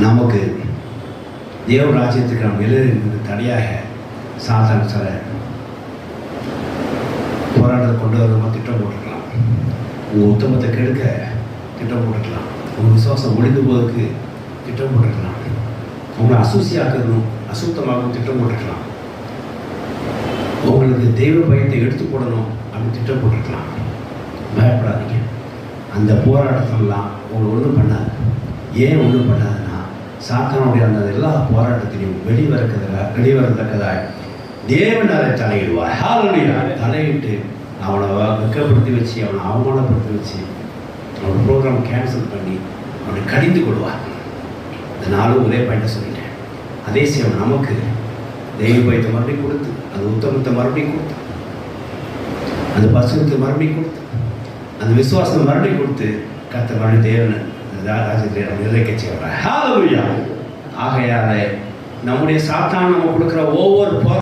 நமக்கு தேவ ராஜ்யத்துக்கு நாம் எழுதுறது தடையாக சாத்தன சில போராட்டத்தை கொண்டு வரமா திட்டம் போட்டுருக்கலாம். உங்கள் உத்தமத்தை கெடுக்க திட்டம் போட்டுக்கலாம் உங்கள் விசுவாசம் ஒளிந்து போவதற்கு திட்டம் போட்டுருக்கலாம். உங்களை அசூசியாக்கணும் அசுத்தமாகவும் திட்டம் போட்டுக்கலாம் உங்களுக்கு தெய்வ பயத்தை எடுத்து போடணும் அப்படின்னு திட்டம் போட்டுருக்கலாம். பயப்படாதீங்க. அந்த போராட்டத்திலலாம் உங்களை ஒன்றும் பண்ணாது. ஏன் ஒன்றும் பண்ணாதுன்னா சாத்தானுடைய அந்த எல்லா போராட்டத்திலையும் வெளிவரக்கதாக வெளிவரத்தக்கதாய் தேவன் அதை தலையிடுவார். ஹாலலுயா தலையிட்டு அவனை வெக்கப்படுத்தி வச்சு அவனை அவமானப்படுத்தி வச்சு அவனோட ப்ரோக்ராம் கேன்சல் பண்ணி அவனை கடிந்து கொள்வார். இந்த நாளும் ஒரே பாயிண்ட்டை சொல்லிட்டேன். அதே சேவம் நமக்கு தெய்வ பயத்தை மறுபடியும் கொடுத்து அந்த உத்தமத்தை மறுபடியும் கொடுத்து அந்த பசுமத்தை மறுபடியும் கொடுத்து அந்த விசுவாசத்தை மறுபடியும் கொடுத்து கத்த மறுபடியும் தேவனை ராஜ்யத்தை நம்ம நிறைவேற்ற செய்வார் ஆகையால நம்முடைய சாத்தான் நம்ம கொடுக்குற ஒவ்வொரு